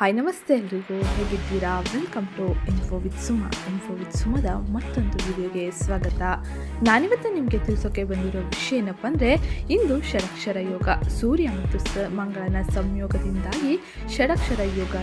Hi ನಮಸ್ತೆ ಎಲ್ರಿಗೂ. ಹೇಗಿದ್ದೀರಾ? Welcome to info with Suma info with ಸುಮದ ಮತ್ತೊಂದು ವಿಡಿಯೋಗೆ ಸ್ವಾಗತ. ನಾನಿವತ್ತು ನಿಮಗೆ ತಿಳಿಸೋಕೆ ಬಂದಿರೋ ವಿಷಯ ಏನಪ್ಪ ಅಂದರೆ, ಇಂದು ಷಡಕ್ಷರ ಯೋಗ. ಸೂರ್ಯ ಮತ್ತು ಮಂಗಳನ ಸಂಯೋಗದಿಂದಾಗಿ ಷಡಕ್ಷರ ಯೋಗ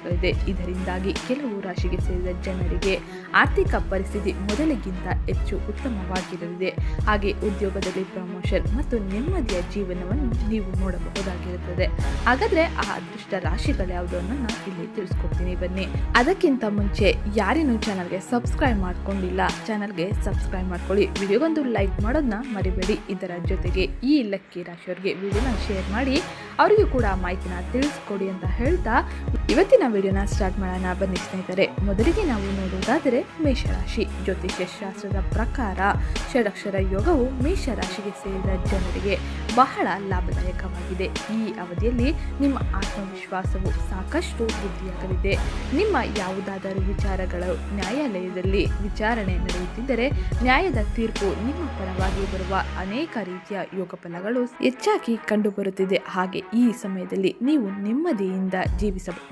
ನಿರ್ಮಾಣವಾಗಲಿದೆ ಇದರಿಂದಾಗಿ ಕೆಲವು ರಾಶಿಗೆ ಸೇರಿದ ಜನರಿಗೆ ಆರ್ಥಿಕ ಪರಿಸ್ಥಿತಿ ಮೊದಲಿಗಿಂತ ಹೆಚ್ಚು ಉತ್ತಮವಾಗಿರಲಿದೆ. ಹಾಗೆ ಉದ್ಯೋಗದಲ್ಲಿ ಪ್ರಮೋಷನ್ ಮತ್ತು ನೆಮ್ಮದಿಯ ಜೀವನವನ್ನು ನೀವು ನೋಡಬಹುದಾಗಿರುತ್ತದೆ. ಹಾಗಾದ್ರೆ ಆ ಅದೃಷ್ಟ ರಾಶಿಗಳು ಯಾವುದು ನಾನು ಇಲ್ಲಿ ತಿಳಿಸ್ಕೊಡ್ತೀನಿ. ಬನ್ನಿ. ಅದಕ್ಕಿಂತ ಮುಂಚೆ ಯಾರೇನು ಚಾನಲ್ಗೆ ಸಬ್ಸ್ಕ್ರೈಬ್ ಮಾಡ್ಕೊಂಡಿಲ್ಲ ಚಾನಲ್ಗೆ ಸಬ್ಸ್ಕ್ರೈಬ್ ಮಾಡ್ಕೊಳ್ಳಿ. ವಿಡಿಯೋಗೊಂದು ಲೈಕ್ ಮಾಡೋದನ್ನ ಮರಿಬೇಡಿ. ಇದರ ಜೊತೆಗೆ ಈ ಲಕ್ಕಿ ರಾಶಿಯವರಿಗೆ ವಿಡಿಯೋನ ಶೇರ್ ಮಾಡಿ. ಅವರಿಗೂ ಕೂಡ ಮಾಹಿತಿನ ತಿಳಿಸ್ಕೊಡಿ ಅಂತ ಹೇಳ್ತಾ ಇವತ್ತಿನ ವಿಡಿಯೋನ ಸ್ಟಾರ್ಟ್ ಮಾಡೋಣ. ಬನ್ನಿ ಸ್ನೇಹಿತರೆ, ಮೊದಲಿಗೆ ನಾವು ನೋಡುವುದಾದರೆ ಮೇಷರಾಶಿ. ಜ್ಯೋತಿಷ್ಯ ಶಾಸ್ತ್ರದ ಪ್ರಕಾರ ಷಡಕ್ಷರ ಯೋಗವು ಮೇಷರಾಶಿಗೆ ಸೇರಿದ ಜನರಿಗೆ ಬಹಳ ಲಾಭದಾಯಕವಾಗಿದೆ. ಈ ಅವಧಿಯಲ್ಲಿ ನಿಮ್ಮ ಆತ್ಮವಿಶ್ವಾಸವು ಸಾಕಷ್ಟು ವೃದ್ಧಿಯಾಗಲಿದೆ. ನಿಮ್ಮ ಯಾವುದಾದರೂ ವಿಚಾರಗಳು ನ್ಯಾಯಾಲಯದಲ್ಲಿ ವಿಚಾರಣೆ ನಡೆಯುತ್ತಿದ್ದರೆ ನ್ಯಾಯದ ತೀರ್ಪು ನಿಮ್ಮ ಪರವಾಗಿ ಬರುವ ಅನೇಕ ರೀತಿಯ ಯೋಗ ಫಲಗಳು ಹೆಚ್ಚಾಗಿ ಕಂಡುಬರುತ್ತಿದೆ. ಹಾಗೆ ಈ ಸಮಯದಲ್ಲಿ ನೀವು ನೆಮ್ಮದಿಯಿಂದ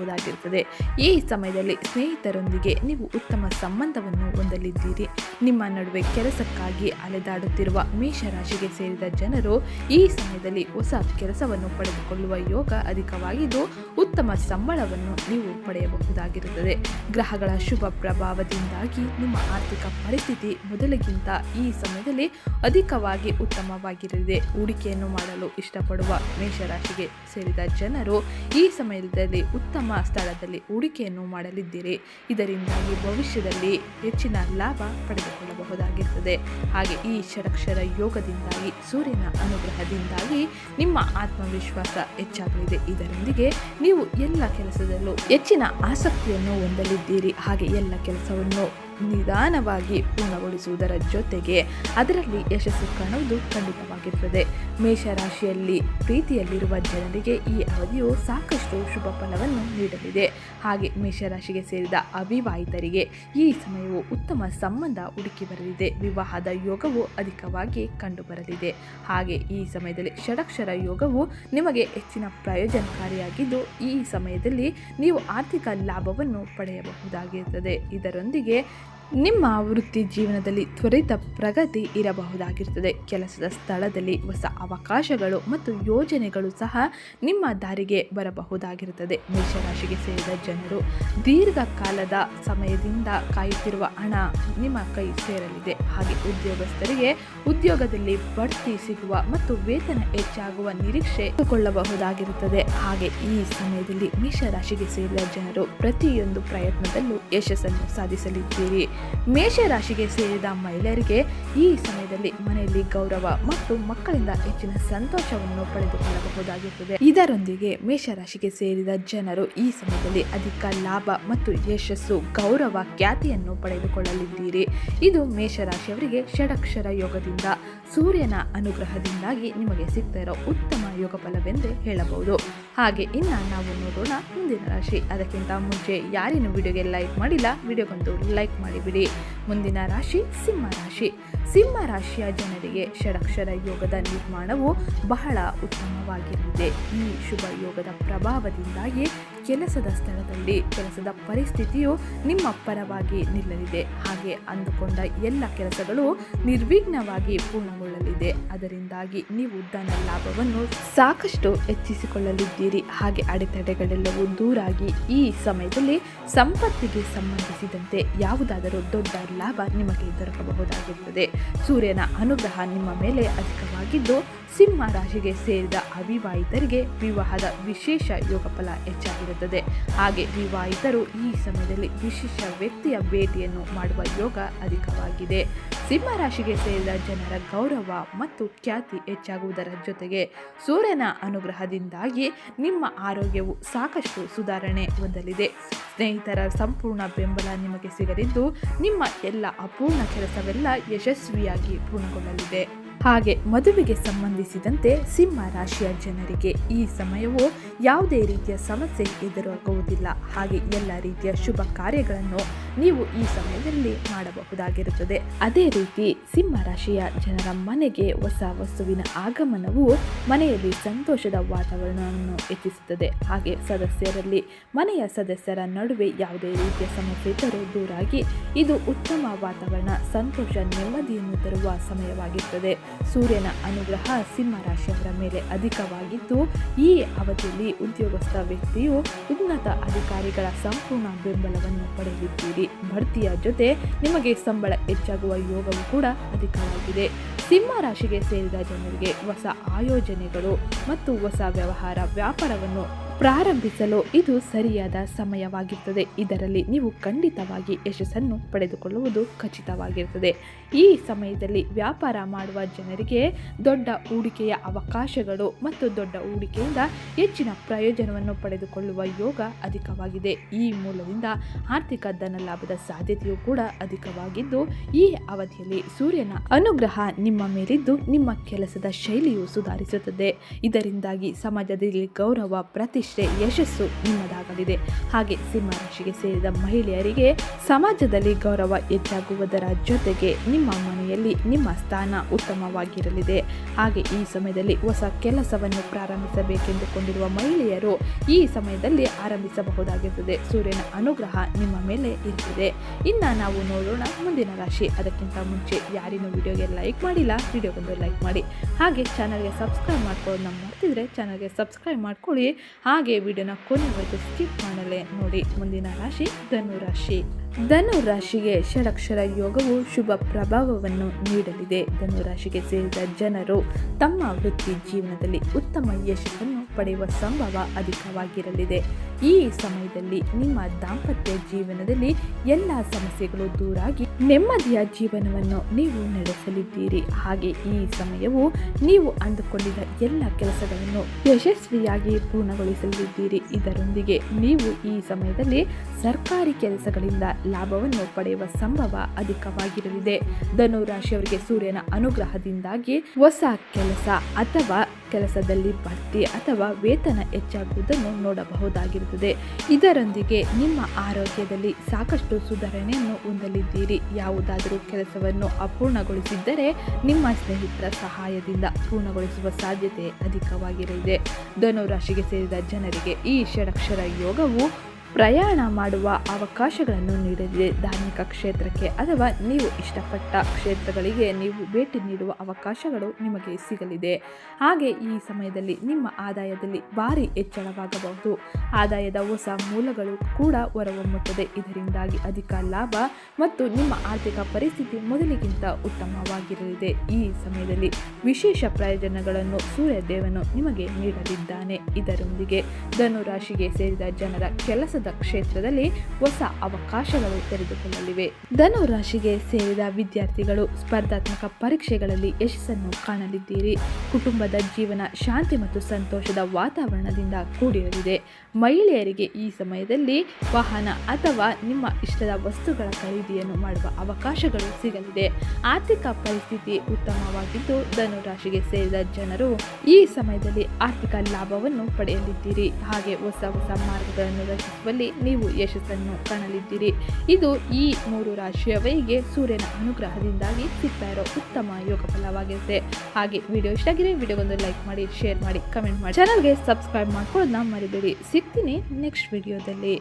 ಜೀವಿಸಬಹುದಾಗಿರುತ್ತದೆ ಈ ಸಮಯದಲ್ಲಿ ಸ್ನೇಹಿತರೊಂದಿಗೆ ನೀವು ಉತ್ತಮ ಸಂಬಂಧವನ್ನು ಹೊಂದಲಿದ್ದೀರಿ. ನಿಮ್ಮ ನಡುವೆ ಕೆಲಸಕ್ಕಾಗಿ ಅಲೆದಾಡುತ್ತಿರುವ ಮೇಷರಾಶಿಗೆ ಸೇರಿದ ಜನರು ಈ ಸಮಯದಲ್ಲಿ ಹೊಸ ಕೆಲಸವನ್ನು ಪಡೆದುಕೊಳ್ಳುವ ಯೋಗ ಅಧಿಕವಾಗಿದ್ದು, ಉತ್ತಮ ಸಂಬಳವನ್ನು ನೀವು ಪಡೆಯಬಹುದಾಗಿರುತ್ತದೆ. ಗ್ರಹಗಳ ಶುಭ ಪ್ರಭಾವದಿಂದಾಗಿ ನಿಮ್ಮ ಆರ್ಥಿಕ ಪರಿಸ್ಥಿತಿ ಮೊದಲಿಗಿಂತ ಈ ಸಮಯದಲ್ಲಿ ಅಧಿಕವಾಗಿ ಉತ್ತಮವಾಗಿರಲಿದೆ. ಹೂಡಿಕೆಯನ್ನು ಮಾಡಲು ಇಷ್ಟಪಡುವ ಮೇಷರಾಶಿಗೆ ಸೇರಿದ ಜನರು ಈ ಸಮಯದಲ್ಲಿ ಉತ್ತಮ ಸ್ಥಳದಲ್ಲಿ ಹೂಡಿಕೆಯನ್ನು ಮಾಡಲಿದ್ದೀರಿ. ಇದರಿಂದಾಗಿ ಭವಿಷ್ಯದಲ್ಲಿ ಹೆಚ್ಚಿನ ಲಾಭ ಪಡೆದುಕೊಳ್ಳಬಹುದಾಗಿರುತ್ತದೆ. ಹಾಗೆ ಈ ಷಡಕ್ಷರ ಯೋಗದಿಂದಾಗಿ, ಸೂರ್ಯನ ಅನುಗ್ರಹದಿಂದಾಗಿ ನಿಮ್ಮ ಆತ್ಮವಿಶ್ವಾಸ ಹೆಚ್ಚಾಗಲಿದೆ. ಇದರೊಂದಿಗೆ ನೀವು ಎಲ್ಲ ಕೆಲಸದಲ್ಲೂ ಹೆಚ್ಚಿನ ಆಸಕ್ತಿಯನ್ನು ಹೊಂದಲಿದ್ದೀರಿ. ಹಾಗೆ ಎಲ್ಲ ಕೆಲಸವನ್ನು ನಿಧಾನವಾಗಿ ಪೂರ್ಣಗೊಳಿಸುವುದರ ಜೊತೆಗೆ ಅದರಲ್ಲಿ ಯಶಸ್ಸು ಕಾಣುವುದು ಖಂಡಿತವಾಗಿರುತ್ತದೆ. ಮೇಷರಾಶಿಯಲ್ಲಿ ಪ್ರೀತಿಯಲ್ಲಿರುವ ಜನರಿಗೆ ಈ ಅವಧಿಯು ಸಾಕಷ್ಟು ಶುಭ ಫಲವನ್ನು ನೀಡಲಿದೆ. ಹಾಗೆ ಮೇಷರಾಶಿಗೆ ಸೇರಿದ ಅವಿವಾಹಿತರಿಗೆ ಈ ಸಮಯವು ಉತ್ತಮ ಸಂಬಂಧ ಹುಡುಕಿ ಬರಲಿದೆ. ವಿವಾಹದ ಯೋಗವು ಅಧಿಕವಾಗಿ ಕಂಡುಬರಲಿದೆ. ಹಾಗೆ ಈ ಸಮಯದಲ್ಲಿ ಷಡಕ್ಷರ ಯೋಗವು ನಿಮಗೆ ಹೆಚ್ಚಿನ ಪ್ರಯೋಜನಕಾರಿಯಾಗಿದ್ದು, ಈ ಸಮಯದಲ್ಲಿ ನೀವು ಆರ್ಥಿಕ ಲಾಭವನ್ನು ಪಡೆಯಬಹುದಾಗಿರುತ್ತದೆ. ಇದರೊಂದಿಗೆ ನಿಮ್ಮ ವೃತ್ತಿ ಜೀವನದಲ್ಲಿ ತ್ವರಿತ ಪ್ರಗತಿ ಇರಬಹುದಾಗಿರುತ್ತದೆ. ಕೆಲಸದ ಸ್ಥಳದಲ್ಲಿ ಹೊಸ ಅವಕಾಶಗಳು ಮತ್ತು ಯೋಜನೆಗಳು ಸಹ ನಿಮ್ಮ ದಾರಿಗೆ ಬರಬಹುದಾಗಿರುತ್ತದೆ. ಮೇಷರಾಶಿಗೆ ಸೇರಿದ ಜನರು ದೀರ್ಘಕಾಲದ ಸಮಯದಿಂದ ಕಾಯುತ್ತಿರುವ ಹಣ ನಿಮ್ಮ ಕೈ ಸೇರಲಿದೆ. ಹಾಗೆ ಉದ್ಯೋಗಸ್ಥರಿಗೆ ಉದ್ಯೋಗದಲ್ಲಿ ಬಡ್ತಿ ಸಿಗುವ ಮತ್ತು ವೇತನ ಹೆಚ್ಚಾಗುವ ನಿರೀಕ್ಷೆ ಕೊಳ್ಳಬಹುದಾಗಿರುತ್ತದೆ ಹಾಗೆ ಈ ಸಮಯದಲ್ಲಿ ಮೇಷರಾಶಿಗೆ ಸೇರಿದ ಜನರು ಪ್ರತಿಯೊಂದು ಪ್ರಯತ್ನದಲ್ಲೂ ಯಶಸ್ಸನ್ನು ಸಾಧಿಸಲಿದ್ದೀರಿ. ಮೇಷರಾಶಿಗೆ ಸೇರಿದ ಮಹಿಳೆಯರಿಗೆ ಈ ಸಮಯದಲ್ಲಿ ಮನೆಯಲ್ಲಿ ಗೌರವ ಮತ್ತು ಮಕ್ಕಳಿಂದ ಹೆಚ್ಚಿನ ಸಂತೋಷವನ್ನು ಪಡೆದುಕೊಳ್ಳಬಹುದಾಗಿರುತ್ತದೆ. ಇದರೊಂದಿಗೆ ಮೇಷರಾಶಿಗೆ ಸೇರಿದ ಜನರು ಈ ಸಮಯದಲ್ಲಿ ಅಧಿಕ ಲಾಭ ಮತ್ತು ಯಶಸ್ಸು, ಗೌರವ ಖ್ಯಾತಿಯನ್ನು ಪಡೆದುಕೊಳ್ಳಲಿದ್ದೀರಿ. ಇದು ಮೇಷರಾಶಿಯವರಿಗೆ ಷಡಕ್ಷರ ಯೋಗದಿಂದ ಸೂರ್ಯನ ಅನುಗ್ರಹದಿಂದಾಗಿ ನಿಮಗೆ ಸಿಗ್ತಾ ಇರೋ ಉತ್ತಮ ಯೋಗ ಫಲವೆಂದೇ ಹೇಳಬಹುದು. ಹಾಗೆ ಇನ್ನು ನಾವು ನೋಡೋಣ ಮುಂದಿನ ರಾಶಿ. ಅದಕ್ಕಿಂತ ಮುಂಚೆ ಯಾರೇನು ವಿಡಿಯೋಗೆ ಲೈಕ್ ಮಾಡಿಲ್ಲ, ವಿಡಿಯೋಗೊಂದು ಲೈಕ್ ಮಾಡಿಬಿಡಿ. ಮುಂದಿನ ರಾಶಿ ಸಿಂಹ ರಾಶಿ. ಸಿಂಹ ರಾಶಿಯ ಜನರಿಗೆ ಷಡಕ್ಷರ ಯೋಗದ ನಿರ್ಮಾಣವು ಬಹಳ ಉತ್ತಮವಾಗಿರಲಿದೆ ಈ ಶುಭ ಯೋಗದ ಪ್ರಭಾವದಿಂದಾಗಿ ಕೆಲಸದ ಸ್ಥಳದಲ್ಲಿ ಕೆಲಸದ ಪರಿಸ್ಥಿತಿಯು ನಿಮ್ಮ ಪರವಾಗಿ ನಿಲ್ಲಲಿದೆ. ಹಾಗೆ ಅಂದುಕೊಂಡ ಎಲ್ಲ ಕೆಲಸಗಳು ನಿರ್ವಿಘ್ನವಾಗಿ ಪೂರ್ಣಗೊಳ್ಳಲಿದೆ. ಅದರಿಂದಾಗಿ ನೀವು ಧನ ಲಾಭವನ್ನು ಸಾಕಷ್ಟು ಹೆಚ್ಚಿಸಿಕೊಳ್ಳಲಿದ್ದೀರಿ. ಹಾಗೆ ಅಡೆತಡೆಗಳೆಲ್ಲವೂ ದೂರಾಗಿ ಈ ಸಮಯದಲ್ಲಿ ಸಂಪತ್ತಿಗೆ ಸಂಬಂಧಿಸಿದಂತೆ ಯಾವುದಾದರೂ ದೊಡ್ಡ ಲಾಭ ನಿಮಗೆ ದೊರಕಬಹುದಾಗಿರುತ್ತದೆ. ಸೂರ್ಯನ ಅನುಗ್ರಹ ನಿಮ್ಮ ಮೇಲೆ ಅಧಿಕವಾಗಿದ್ದು, ಸಿಂಹ ರಾಶಿಗೆ ಸೇರಿದ ಅವಿವಾಹಿತರಿಗೆ ವಿವಾಹದ ವಿಶೇಷ ಯೋಗ ಫಲ ಹೆಚ್ಚಾಗಿರುತ್ತದೆ. ಹಾಗೆ ವಿವಾಹಿತರು ಈ ಸಮಯದಲ್ಲಿ ವಿಶೇಷ ವ್ಯಕ್ತಿಯ ಭೇಟಿಯನ್ನು ಮಾಡುವ ಯೋಗ ಅಧಿಕವಾಗಿದೆ. ಸಿಂಹ ರಾಶಿಗೆ ಸೇರಿದ ಜನರ ಗೌರವ ಮತ್ತು ಖ್ಯಾತಿ ಹೆಚ್ಚಾಗುವುದರ ಜೊತೆಗೆ ಸೂರ್ಯನ ಅನುಗ್ರಹದಿಂದಾಗಿ ನಿಮ್ಮ ಆರೋಗ್ಯವು ಸಾಕಷ್ಟು ಸುಧಾರಣೆ ಹೊಂದಲಿದೆ. ಸ್ನೇಹಿತರ ಸಂಪೂರ್ಣ ಬೆಂಬಲ ನಿಮಗೆ ಸಿಗಲಿದ್ದು, ನಿಮ್ಮ ಎಲ್ಲ ಅಪೂರ್ಣ ಕೆಲಸವೆಲ್ಲ ಯಶಸ್ವಿಯಾಗಿ ಪೂರ್ಣಗೊಳ್ಳಲಿದೆ. ಹಾಗೆ ಮದುವೆಗೆ ಸಂಬಂಧಿಸಿದಂತೆ ಸಿಂಹ ರಾಶಿಯ ಜನರಿಗೆ ಈ ಸಮಯವು ಯಾವುದೇ ರೀತಿಯ ಸಮಸ್ಯೆ ಎದುರಾಗುವುದಿಲ್ಲ. ಹಾಗೆ ಎಲ್ಲ ರೀತಿಯ ಶುಭ ಕಾರ್ಯಗಳನ್ನು ನೀವು ಈ ಸಮಯದಲ್ಲಿ ಮಾಡಬಹುದಾಗಿರುತ್ತದೆ. ಅದೇ ರೀತಿ ಸಿಂಹ ರಾಶಿಯ ಜನರ ಮನೆಗೆ ಹೊಸ ವಸ್ತುವಿನ ಆಗಮನವು ಮನೆಯಲ್ಲಿ ಸಂತೋಷದ ವಾತಾವರಣವನ್ನು ಹೆಚ್ಚಿಸುತ್ತದೆ. ಹಾಗೆ ಸದಸ್ಯರಲ್ಲಿ ಮನೆಯ ಸದಸ್ಯರ ನಡುವೆ ಯಾವುದೇ ರೀತಿಯ ಸಮಸ್ಯೆ ಇದ್ದರೂ ದೂರಾಗಿ ಇದು ಉತ್ತಮ ವಾತಾವರಣ, ಸಂತೋಷ, ನೆಮ್ಮದಿಯನ್ನು ತರುವ ಸಮಯವಾಗಿರುತ್ತದೆ. ಸೂರ್ಯನ ಅನುಗ್ರಹ ಸಿಂಹ ರಾಶಿಯವರ ಮೇಲೆ ಅಧಿಕವಾಗಿದ್ದು, ಈ ಅವಧಿಯಲ್ಲಿ ಉದ್ಯೋಗಸ್ಥ ವ್ಯಕ್ತಿಯು ಉನ್ನತ ಅಧಿಕಾರಿಗಳ ಸಂಪೂರ್ಣ ಬೆಂಬಲವನ್ನು ಪಡೆಯಲಿದ್ದೀರಿ ಬಡ್ತಿಯ ಜೊತೆ ನಿಮಗೆ ಸಂಬಳ ಹೆಚ್ಚಾಗುವ ಯೋಗವು ಕೂಡ ಅಧಿಕವಾಗಿದೆ. ಸಿಂಹ ರಾಶಿಗೆ ಸೇರಿದ ಜನರಿಗೆ ಹೊಸ ಆಯೋಜನೆಗಳು ಮತ್ತು ಹೊಸ ವ್ಯವಹಾರ ವ್ಯಾಪಾರವನ್ನು ಪ್ರಾರಂಭಿಸಲು ಇದು ಸರಿಯಾದ ಸಮಯವಾಗಿರುತ್ತದೆ ಇದರಲ್ಲಿ ನೀವು ಖಂಡಿತವಾಗಿ ಯಶಸ್ಸನ್ನು ಪಡೆದುಕೊಳ್ಳುವುದು ಖಚಿತವಾಗಿರುತ್ತದೆ ಈ ಸಮಯದಲ್ಲಿ ವ್ಯಾಪಾರ ಮಾಡುವ ಜನರಿಗೆ ದೊಡ್ಡ ಹೂಡಿಕೆಯ ಅವಕಾಶಗಳು ಮತ್ತು ದೊಡ್ಡ ಹೂಡಿಕೆಯಿಂದ ಹೆಚ್ಚಿನ ಪ್ರಯೋಜನವನ್ನು ಪಡೆದುಕೊಳ್ಳುವ ಯೋಗ ಅಧಿಕವಾಗಿದೆ. ಈ ಮೂಲದಿಂದ ಆರ್ಥಿಕ ಧನ ಲಾಭದ ಸಾಧ್ಯತೆಯೂ ಕೂಡ ಅಧಿಕವಾಗಿದ್ದು, ಈ ಅವಧಿಯಲ್ಲಿ ಸೂರ್ಯನ ಅನುಗ್ರಹ ನಿಮ್ಮ ಮೇಲಿದ್ದು ನಿಮ್ಮ ಕೆಲಸದ ಶೈಲಿಯು ಸುಧಾರಿಸುತ್ತದೆ. ಇದರಿಂದಾಗಿ ಸಮಾಜದಲ್ಲಿ ಗೌರವ, ಪ್ರತಿಷ್ಠೆ ಯಶಸ್ಸು ನಿಮ್ಮದಾಗಲಿದೆ. ಹಾಗೆ ಸಿಂಹ ರಾಶಿಗೆ ಸೇರಿದ ಮಹಿಳೆಯರಿಗೆ ಸಮಾಜದಲ್ಲಿ ಗೌರವ ಹೆಚ್ಚಾಗುವುದರ ಜೊತೆಗೆ ನಿಮ್ಮ ಮನೆಯಲ್ಲಿ ನಿಮ್ಮ ಸ್ಥಾನ ಉತ್ತಮವಾಗಿರಲಿದೆ. ಹಾಗೆ ಈ ಸಮಯದಲ್ಲಿ ಹೊಸ ಕೆಲಸವನ್ನು ಪ್ರಾರಂಭಿಸಬೇಕೆಂದುಕೊಂಡಿರುವ ಮಹಿಳೆಯರು ಈ ಸಮಯದಲ್ಲಿ ಆರಂಭಿಸಬಹುದಾಗಿರುತ್ತದೆ. ಸೂರ್ಯನ ಅನುಗ್ರಹ ನಿಮ್ಮ ಮೇಲೆ ಇರುತ್ತದೆ. ಇನ್ನ ನಾವು ನೋಡೋಣ ಮುಂದಿನ ರಾಶಿ. ಅದಕ್ಕಿಂತ ಮುಂಚೆ ಯಾರಿನೂ ವಿಡಿಯೋಗೆ ಲೈಕ್ ಮಾಡಿಲ್ಲ, ವಿಡಿಯೋಗೊಂದು ಲೈಕ್ ಮಾಡಿ. ಹಾಗೆ ಚಾನಲ್ಗೆ ಸಬ್ಸ್ಕ್ರೈಬ್ ಮಾಡ್ಕೊಳ್ಳೋದನ್ನ ಮಾಡ್ತಿದ್ರೆ ಚಾನಲ್ಗೆ ಸಬ್ಸ್ಕ್ರೈಬ್ ಮಾಡ್ಕೊಳ್ಳಿ. ಹಾಗೆ ವಿಡಿಯೋನ ಕೊನೆವರೆಗೂ ಸ್ಕಿಪ್ ಮಾಡಲೇ. ನೋಡಿ, ಮುಂದಿನ ರಾಶಿ ಧನು ರಾಶಿ. ಧನು ರಾಶಿಗೆ ಷಡಕ್ಷರ ಯೋಗವು ಶುಭ ಪ್ರಭಾವವನ್ನು ನೀಡಲಿದೆ. ಧನು ರಾಶಿಗೆ ಸೇರಿದ ಜನರು ತಮ್ಮ ವೃತ್ತಿ ಜೀವನದಲ್ಲಿ ಉತ್ತಮ ಯಶಸ್ಸನ್ನು ಪಡೆಯುವ ಸಂಭವ ಅಧಿಕವಾಗಿರಲಿದೆ. ಈ ಸಮಯದಲ್ಲಿ ನಿಮ್ಮ ದಾಂಪತ್ಯ ಜೀವನದಲ್ಲಿ ಎಲ್ಲ ಸಮಸ್ಯೆಗಳು ದೂರಾಗಿ ನೆಮ್ಮದಿಯ ಜೀವನವನ್ನು ನೀವು ನಡೆಸಲಿದ್ದೀರಿ. ಹಾಗೆ ಈ ಸಮಯವು ನೀವು ಅಂದುಕೊಂಡಿದ್ದ ಎಲ್ಲ ಕೆಲಸಗಳನ್ನು ಯಶಸ್ವಿಯಾಗಿ ಪೂರ್ಣಗೊಳಿಸಲಿದ್ದೀರಿ. ಇದರೊಂದಿಗೆ ನೀವು ಈ ಸಮಯದಲ್ಲಿ ಸರ್ಕಾರಿ ಕೆಲಸಗಳಿಂದ ಲಾಭವನ್ನು ಪಡೆಯುವ ಸಂಭವ ಅಧಿಕವಾಗಿರಲಿದೆ. ಧನುರಾಶಿಯವರಿಗೆ ಸೂರ್ಯನ ಅನುಗ್ರಹದಿಂದಾಗಿ ಹೊಸ ಕೆಲಸ ಅಥವಾ ಕೆಲಸದಲ್ಲಿ ಬಡ್ತಿ ಅಥವಾ ವೇತನ ಹೆಚ್ಚಾಗುವುದನ್ನು ನೋಡಬಹುದಾಗಿರುತ್ತದೆ. ಇದರೊಂದಿಗೆ ನಿಮ್ಮ ಆರೋಗ್ಯದಲ್ಲಿ ಸಾಕಷ್ಟು ಸುಧಾರಣೆಯನ್ನು ಹೊಂದಲಿದ್ದೀರಿ. ಯಾವುದಾದರೂ ಕೆಲಸವನ್ನು ಅಪೂರ್ಣಗೊಳಿಸಿದ್ದರೆ ನಿಮ್ಮ ಸ್ನೇಹಿತರ ಸಹಾಯದಿಂದ ಪೂರ್ಣಗೊಳಿಸುವ ಸಾಧ್ಯತೆ ಅಧಿಕವಾಗಿರಲಿದೆ. ಧನುರಾಶಿಗೆ ಸೇರಿದ ಜನರಿಗೆ ಈ ಷಡಕ್ಷರ ಯೋಗವು ಪ್ರಯಾಣ ಮಾಡುವ ಅವಕಾಶಗಳನ್ನು ನೀಡಲಿದೆ ಧಾರ್ಮಿಕ ಕ್ಷೇತ್ರಕ್ಕೆ ಅಥವಾ ನೀವು ಇಷ್ಟಪಟ್ಟ ಕ್ಷೇತ್ರಗಳಿಗೆ ನೀವು ಭೇಟಿ ನೀಡುವ ಅವಕಾಶಗಳು ನಿಮಗೆ ಸಿಗಲಿದೆ. ಹಾಗೆ ಈ ಸಮಯದಲ್ಲಿ ನಿಮ್ಮ ಆದಾಯದಲ್ಲಿ ಭಾರಿ ಹೆಚ್ಚಳವಾಗಬಹುದು. ಆದಾಯದ ಹೊಸ ಮೂಲಗಳು ಕೂಡ ಹೊರಹೊಮ್ಮುತ್ತದೆ. ಇದರಿಂದಾಗಿ ಅಧಿಕ ಲಾಭ ಮತ್ತು ನಿಮ್ಮ ಆರ್ಥಿಕ ಪರಿಸ್ಥಿತಿ ಮೊದಲಿಗಿಂತ ಉತ್ತಮವಾಗಿರಲಿದೆ. ಈ ಸಮಯದಲ್ಲಿ ವಿಶೇಷ ಪ್ರಯೋಜನಗಳನ್ನು ಸೂರ್ಯದೇವನು ನಿಮಗೆ ನೀಡಲಿದ್ದಾನೆ. ಇದರೊಂದಿಗೆ ಧನುರಾಶಿಗೆ ಸೇರಿದ ಜನರ ಕೆಲಸದ ಕ್ಷೇತ್ರದಲ್ಲಿ ಹೊಸ ಅವಕಾಶಗಳು ತೆರೆದುಕೊಳ್ಳಲಿವೆ. ಧನು ರಾಶಿಗೆ ಸೇರಿದ ವಿದ್ಯಾರ್ಥಿಗಳು ಸ್ಪರ್ಧಾತ್ಮಕ ಪರೀಕ್ಷೆಗಳಲ್ಲಿ ಯಶಸ್ಸನ್ನು ಕಾಣಲಿದ್ದೀರಿ. ಕುಟುಂಬದ ಜೀವನ ಶಾಂತಿ ಮತ್ತು ಸಂತೋಷದ ವಾತಾವರಣದಿಂದ ಕೂಡಿರಲಿದೆ. ಮಹಿಳೆಯರಿಗೆ ಈ ಸಮಯದಲ್ಲಿ ವಾಹನ ಅಥವಾ ನಿಮ್ಮ ಇಷ್ಟದ ವಸ್ತುಗಳ ಖರೀದಿಯನ್ನು ಮಾಡುವ ಅವಕಾಶಗಳು ಸಿಗಲಿದೆ. ಆರ್ಥಿಕ ಪರಿಸ್ಥಿತಿ ಉತ್ತಮವಾಗಿದ್ದು ಧನು ರಾಶಿಗೆ ಸೇರಿದ ಜನರು ಈ ಸಮಯದಲ್ಲಿ ಆರ್ಥಿಕ ಲಾಭವನ್ನು ಪಡೆಯಲಿದ್ದೀರಿ. ಹಾಗೆ ಹೊಸ ಹೊಸ ಮಾರ್ಗಗಳನ್ನು ರಚಿಸುವಲ್ಲಿ ನೀವು ಯಶಸ್ಸನ್ನು ಕಾಣಲಿದ್ದೀರಿ. ಇದು ಈ ಮೂರು ರಾಶಿಯವರಿಗೆ ಸೂರ್ಯನ ಅನುಗ್ರಹದಿಂದಾಗಿ ಸಿಗ್ತಾ ಇರೋ ಉತ್ತಮ ಯೋಗ ಫಲವಾಗಿದೆ ಹಾಗೆ ವಿಡಿಯೋ ಇಷ್ಟ ಆಗಿದೆ ವಿಡಿಯೋಗೊಂದು ಲೈಕ್ ಮಾಡಿ, ಶೇರ್ ಮಾಡಿ, ಕಮೆಂಟ್ ಮಾಡಿ. ಚಾನಲ್ಗೆ ಸಬ್ಸ್ಕ್ರೈಬ್ ಮಾಡ್ಕೊಳ್ಳೋದನ್ನ ಮರಿಬೇಡಿ. ಸಿಗ್ತೀನಿ ನೆಕ್ಸ್ಟ್ ವಿಡಿಯೋದಲ್ಲಿ.